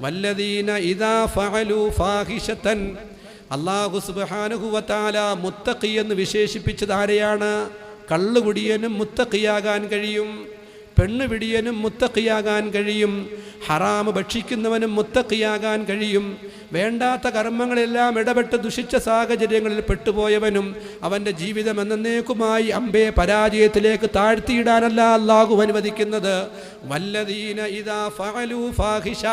വല്ലദീന ഇദാ ഫഅലു ഫാഹിഷതൻ. അല്ലാഹു സുബ്ഹാനഹു വതആല മുത്തഖി എന്ന് വിശേഷിപ്പിച്ചത് ആരെയാണ്? കള്ളുകുടിയനും മുത്തഖിയാകാൻ കഴിയും. പെണ്ണ് പിടിയനും മുത്തഖിയാകാൻ കഴിയും. ഹറാമ് ഭക്ഷിക്കുന്നവനും മുത്തഖിയാകാൻ കഴിയും. വേണ്ടാത്ത കർമ്മങ്ങളെല്ലാം ഇടപെട്ട് ദുഷിച്ച സാഹചര്യങ്ങളിൽ പെട്ടുപോയവനും അവന്റെ ജീവിതം എന്നേക്കുമായി അമ്പയെ പരാജയത്തിലേക്ക് താഴ്ത്തിയിടാനല്ല അല്ലാഹു അനുവദിക്കുന്നത്. വല്ലദീന ഇതാ ഫഅലു ഫാഹിഷ.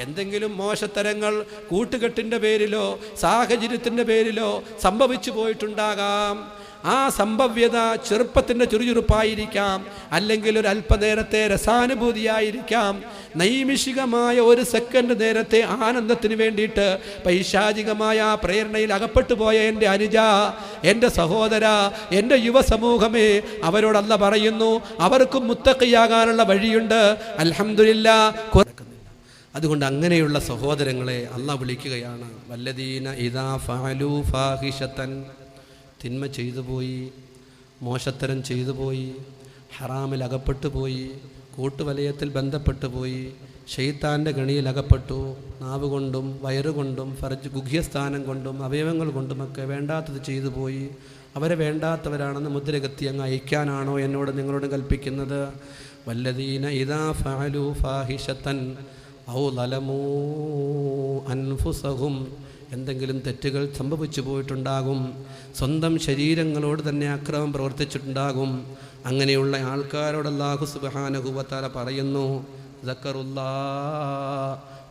എന്തെങ്കിലും മോശത്തരങ്ങൾ കൂട്ടുകെട്ടിന്റെ പേരിലോ സാഹചര്യത്തിന്റെ പേരിലോ സംഭവിച്ചു പോയിട്ടുണ്ടാകാം. ആ സംഭവ്യത ചെറുപ്പത്തിന്റെ ചുറുചുറുപ്പായിരിക്കാം അല്ലെങ്കിൽ ഒരു അല്പനേരത്തെ രസാനുഭൂതിയായിരിക്കാം. നൈമിഷികമായ ഒരു സെക്കൻഡ് നേരത്തെ ആനന്ദത്തിന് വേണ്ടിയിട്ട് പൈശാചികമായ ആ പ്രേരണയിൽ അകപ്പെട്ടു പോയ എന്റെ അനുജ എന്റെ സഹോദര എന്റെ യുവസമൂഹമേ അവരോടല്ല പറയുന്നു അവർക്കും മുത്തക്കയാകാനുള്ള വഴിയുണ്ട്. അൽഹംദുലില്ല അതുകൊണ്ട് അങ്ങനെയുള്ള സഹോദരങ്ങളെ അല്ല വിളിക്കുകയാണ്. വല്ലദീന ഇതാ ഫാലു ഫാഹിഷത്തൻ തിന്മ ചെയ്തു പോയി മോശത്തരം ചെയ്തു പോയി ഹറാമിൽ അകപ്പെട്ടു പോയി കൂട്ടുവലയത്തിൽ ബന്ധപ്പെട്ടു പോയി ഷെയ്ത്താന്റെ ഗണിയിൽ അകപ്പെട്ടു നാവ് കൊണ്ടും വയറുകൊണ്ടും ഫർജ് ഗുഹ്യസ്ഥാനം കൊണ്ടും അവയവങ്ങൾ കൊണ്ടുമൊക്കെ വേണ്ടാത്തത് ചെയ്തു പോയി. അവരെ വേണ്ടാത്തവരാണെന്ന് മുദ്രകത്തി അങ്ങ് അയക്കാനാണോ എന്നോട് നിങ്ങളോട് കൽപ്പിക്കുന്നത്? വല്ലദീന ഇതാ ഫാലു ഫാഹിഷത്തൻ ഔ ലലമൂ അൻഫുസഹും. എന്തെങ്കിലും തെറ്റുകൾ സംഭവിച്ചു പോയിട്ടുണ്ടാകും. സ്വന്തം ശരീരങ്ങളോട് തന്നെ അക്രമം പ്രവർത്തിച്ചിട്ടുണ്ടാകും. അങ്ങനെയുള്ള ആൾക്കാരോട് അല്ലാഹു സുബഹാനഹുബത്താല പറയുന്നു സക്കറുല്ലാ.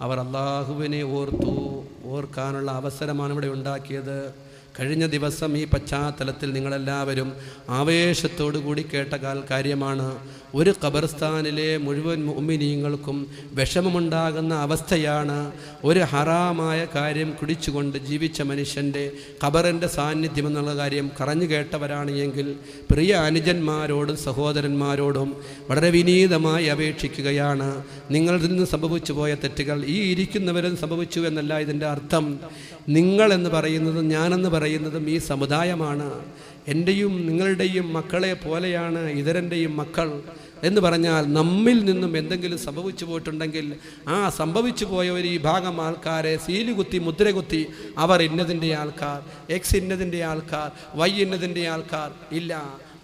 അവർ അള്ളാഹുവിനെ ഓർത്തു ഓർക്കാനുള്ള അവസരമാണ് ഇവിടെ ഉണ്ടാക്കിയത്. കഴിഞ്ഞ ദിവസം ഈ പശ്ചാത്തലത്തിൽ നിങ്ങളെല്ലാവരും ആവേശത്തോടു കൂടി കേട്ട കാര്യമാണ്. ഒരു ഖബർസ്ഥാനിലെ മുഴുവൻ ഉമ്മിനീങ്ങൾക്കും വിഷമമുണ്ടാകുന്ന അവസ്ഥയാണ് ഒരു ഹറാമായ കാര്യം കുടിച്ചുകൊണ്ട് ജീവിച്ച മനുഷ്യന്റെ ഖബറിന്റെ സാന്നിധ്യം എന്നുള്ള കാര്യം കറഞ്ഞു കേട്ടവരാണ് എങ്കിൽ പ്രിയ അനുജന്മാരോടും സഹോദരന്മാരോടും വളരെ വിനീതമായി അപേക്ഷിക്കുകയാണ്. നിങ്ങളിൽ നിന്ന് സംഭവിച്ചു പോയ തെറ്റുകൾ ഈ ഇരിക്കുന്നവരും സംഭവിച്ചു എന്നല്ല ഇതിന്റെ അർത്ഥം. നിങ്ങൾ എന്ന് പറയുന്നതും ഞാനെന്ന് പറയുന്നതും ഈ സമുദായമാണ്. എന്റെയും നിങ്ങളുടെയും മക്കളെ പോലെയാണ് ഇതരന്റെയും മക്കൾ എന്ന് പറഞ്ഞാൽ നമ്മിൽ നിന്നും എന്തെങ്കിലും സംഭവിച്ചു പോയിട്ടുണ്ടെങ്കിൽ ആ സംഭവിച്ചു പോയ ഒരു ഈ ഭാഗം ആൾക്കാരെ സീലുകുത്തി മുദ്രകുത്തി അവർ ഇന്നതിന്റെ ആൾക്കാർ എക്സ് ഇന്നതിന്റെ ആൾക്കാർ വൈ ഇന്നതിന്റെ ആൾക്കാർ ഇല്ല.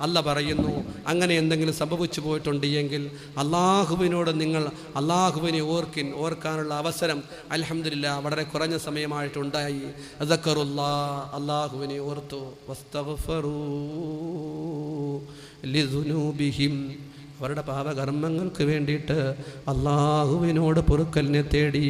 അല്ല പറയുന്നു. അങ്ങനെ എന്തെങ്കിലും സംഭവിച്ചു പോയിട്ടുണ്ട് എങ്കിൽ അള്ളാഹുവിനോട് നിങ്ങൾ അള്ളാഹുവിനെ ഓർക്കിൻ ഓർക്കാനുള്ള അവസരം അലഹമില്ല വളരെ കുറഞ്ഞ സമയമായിട്ടുണ്ടായി. അസക്കറുല്ലാ അള്ളാഹുവിനെ ഓർത്തു. അവരുടെ പാപകർമ്മങ്ങൾക്ക് വേണ്ടിയിട്ട് അള്ളാഹുവിനോട് പൊറുക്കലിനെ തേടി.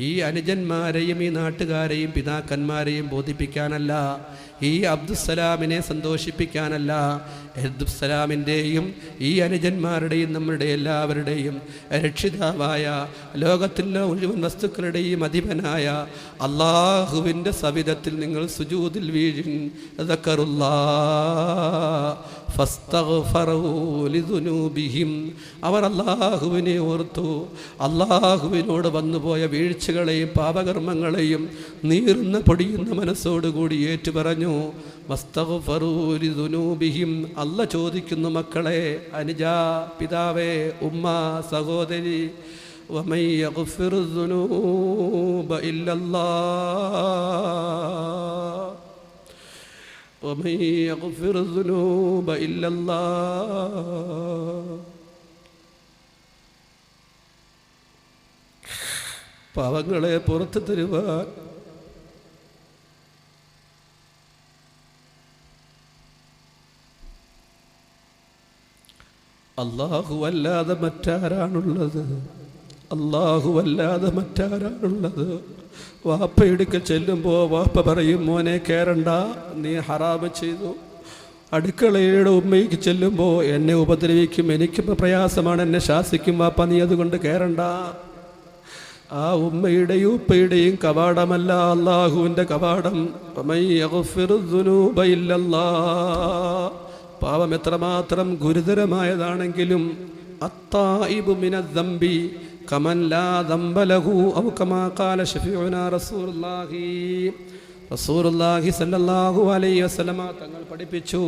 ഈ അനുജന്മാരെയും ഈ നാട്ടുകാരെയും പിതാക്കന്മാരെയും ബോധിപ്പിക്കാനല്ല ഈ അബ്ദുസലാമിനെ സന്തോഷിപ്പിക്കാനല്ല അബ്ദുസലാമിന്റെയും ഈ അനുജന്മാരുടെയും നമ്മളുടെ എല്ലാവരുടെയും രക്ഷിതാവായ ലോകത്തിലെ മുഴുവൻ വസ്തുക്കളുടെയും അധിപനായ അള്ളാഹുവിന്റെ സവിധത്തിൽ നിങ്ങൾ സുജൂതിൽ ഫസ്തഗ്ഫറൂലിദുനൂബിഹിം അവർ അള്ളാഹുവിനെ ഓർത്തു അള്ളാഹുവിനോട് വന്നുപോയ വീഴ്ചകളെയും പാപകർമ്മങ്ങളെയും നീറുന്ന പൊടിയുന്ന മനസ്സോടുകൂടി ഏറ്റുപറഞ്ഞു മസ്തഗ്ഫറൂലിദുനൂബിഹിം അല്ല ചോദിക്കുന്നു മക്കളെ അനുജ പിതാവേ ഉമ്മ സഹോദരി ومن يغفر الذنوب إلا الله ومن يغفر الذنوب إلا الله പാവങ്ങളെ പുറത്തു തരുവാൻ അള്ളാഹു അല്ലാതെ മറ്റാരാണുള്ളത് അള്ളാഹു അല്ലാതെ മറ്റാരാണുള്ളത്? വാപ്പ എടുക്കൽ ചെല്ലുമ്പോൾ വാപ്പ പറയും മോനെ കയറണ്ട നീ ഹറാമ് ചെയ്തു. അടുക്കളയുടെ ഉമ്മയ്ക്ക് ചെല്ലുമ്പോൾ എന്നെ ഉപദ്രവിക്കും. എനിക്ക് പ്രയാസമാണ്. എന്നെ ശാസിക്കും. വാപ്പ നീ അതുകൊണ്ട് കയറണ്ട ആ ഉമ്മയുടെയും ഉപ്പയുടെയും കവാടമല്ല അള്ളാഹുവിന്റെ കവാടം. പാവം എത്രമാത്രം ഗുരുതരമായതാണെങ്കിലും അത്തായിബു മിനദ്ദംബി കമൻ ലാ കമാ റസൂലുള്ളാഹി. സല്ലല്ലാഹു തങ്ങൾ പഠിപ്പിച്ചു.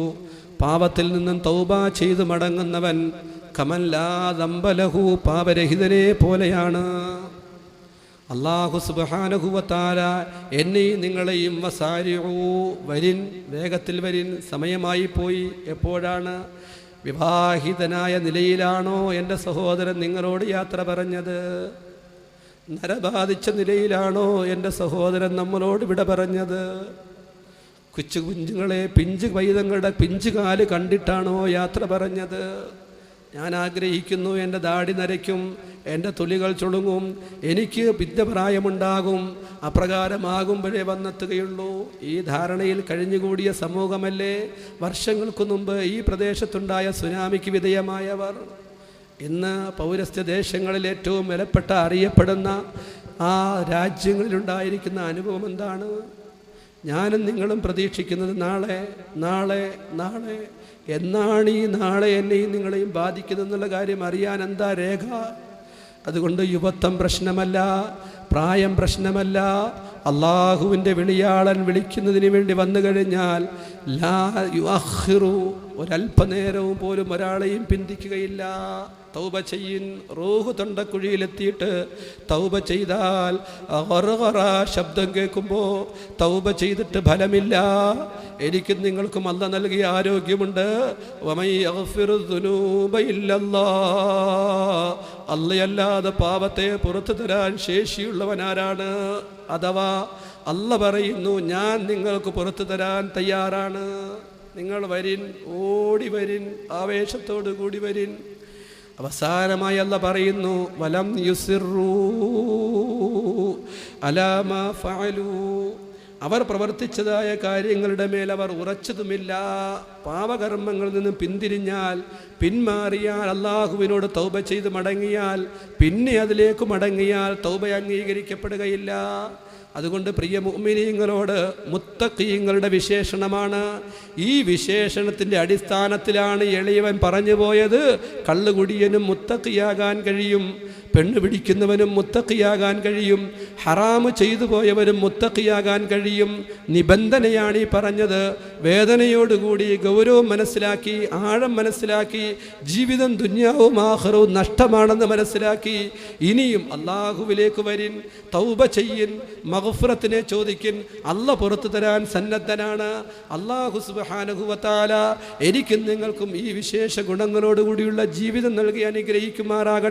പാപത്തിൽ നിന്നും തൗബ ചെയ്തു മടങ്ങുന്നവൻ കമൻ ലാ ദംബ ലഹു പാപരഹിതനെ പോലെയാണ്. അള്ളാഹു സുബാനഹുവത്താര എന്നെയും നിങ്ങളെയും വസാരിഊ വരിൻ വേഗത്തിൽ വരിൻ സമയമായി പോയി എപ്പോഴാണ്? വിവാഹിതനായ നിലയിലാണോ എന്റെ സഹോദരൻ നിങ്ങളോട് യാത്ര പറഞ്ഞത്? നരബാധിച്ച നിലയിലാണോ എന്റെ സഹോദരൻ നമ്മളോട് വിട പറഞ്ഞത്? കൊച്ചു കുഞ്ഞുങ്ങളെ പിഞ്ചു പൈതങ്ങളുടെ പിഞ്ചുകാൽ കണ്ടിട്ടാണോ യാത്ര പറഞ്ഞത്? ഞാൻ ആഗ്രഹിക്കുന്നു എന്റെ ദാടി നരയ്ക്കും എന്റെ തുലികൾ ചുളുങ്ങും എനിക്ക് പിദ്ധപ്രായമുണ്ടാകും അപ്രകാരമാകുമ്പോഴേ വന്നെത്തുകയുള്ളൂ. ഈ ധാരണയിൽ കഴിഞ്ഞുകൂടിയ സമൂഹമല്ലേ? വർഷങ്ങൾക്ക് മുമ്പ് ഈ പ്രദേശത്തുണ്ടായ സുനാമിക്ക് വിധേയമായവർ. ഇന്ന് പൗരസ്ത്യ ദേശങ്ങളിൽ ഏറ്റവും വിലപ്പെട്ട അറിയപ്പെടുന്ന ആ രാജ്യങ്ങളിലുണ്ടായിരിക്കുന്ന അനുഭവം എന്താണ്? ഞാനും നിങ്ങളും പ്രതീക്ഷിക്കുന്നത് നാളെ നാളെ നാളെ. എന്നാണ് ഈ നാളെ എന്നെയും നിങ്ങളെയും ബാധിക്കുന്നതെന്നുള്ള കാര്യം അറിയാൻ എന്താ രേഖ? അതുകൊണ്ട് യുവത്വം പ്രശ്നമല്ല. പ്രായം പ്രശ്നമല്ല. അള്ളാഹുവിന്റെ വിളിയാളൻ വിളിക്കുന്നതിന് വേണ്ടി വന്നു കഴിഞ്ഞാൽ ലാ യുഅഖിറു ഒരല്പനേരവും പോലും ഒരാളെയും പിന്തിക്കുകയില്ല. തൗബ ചെയ്യിൻ റൂഹ് തൊണ്ടക്കുഴിയിലെത്തിയിട്ട് തൗബ ചെയ്താൽ ശബ്ദം കേൾക്കുമ്പോൾ തൗബ ചെയ്തിട്ട് ഫലമില്ല. എനിക്കും നിങ്ങൾക്കും അല്ല നൽകിയ ആരോഗ്യമുണ്ട്. വമൈ. അല്ലയല്ലാതെ പാപത്തെ പുറത്തു തരാൻ ശേഷിയുള്ളവനാരാണ്? അഥവാ അല്ല പറയുന്നു ഞാൻ നിങ്ങൾക്ക് പുറത്തു തരാൻ തയ്യാറാണ്. നിങ്ങൾ വരിൻ ഓടി വരിൻ ആവേശത്തോടു കൂടി വരിൻ. അവസാനമായി അല്ല പറയുന്നു വലം യുസിറൂ അലാമ ഫഅലൂ. അവർ പ്രവർത്തിച്ചതായ കാര്യങ്ങളുടെ മേൽ അവർ ഉറച്ചതുമില്ല. പാപകർമ്മങ്ങളിൽ നിന്നും പിന്തിരിഞ്ഞാൽ പിന്മാറിയാൽ അള്ളാഹുവിനോട് തൗബ ചെയ്ത് മടങ്ങിയാൽ പിന്നെ അതിലേക്ക് മടങ്ങിയാൽ തൗബ അംഗീകരിക്കപ്പെടുകയില്ല. അതുകൊണ്ട് പ്രിയ മുഅ്മിനീങ്ങളോട് മുത്തക്കീങ്ങളുടെ വിശേഷണമാണ്. ഈ വിശേഷണത്തിന്റെ അടിസ്ഥാനത്തിലാണ് എളിയവൻ പറഞ്ഞു പോയത്. കള്ളുകുടിയനും മുത്തക്കിയാകാൻ കഴിയും പെണ്ണ് പിടിക്കുന്നവനും മുത്തക്കിയാകാൻ കഴിയും ഹറാമ് ചെയ്തു പോയവനും മുത്തക്കിയാകാൻ കഴിയും. നിബന്ധനയാണ് ഈ പറഞ്ഞത്. വേദനയോടുകൂടി ഗൗരവം മനസ്സിലാക്കി ആഴം മനസ്സിലാക്കി ജീവിതം ദുന്യാവും ആഹ്റവും നഷ്ടമാണെന്ന് മനസ്സിലാക്കി. ഇനിയും അള്ളാഹുവിലേക്ക് വരിൻ തൗബ ചെയ്യിൻ മഹഫുറത്തിനെ ചോദിക്കിൻ അല്ല പുറത്തു തരാൻ സന്നദ്ധനാണ്? അള്ളാഹു സുബാനഹുവത്താല എനിക്കും നിങ്ങൾക്കും ഈ വിശേഷ ഗുണങ്ങളോടുകൂടിയുള്ള ജീവിതം നൽകി അനുഗ്രഹിക്കുമാറാകട്ടെ.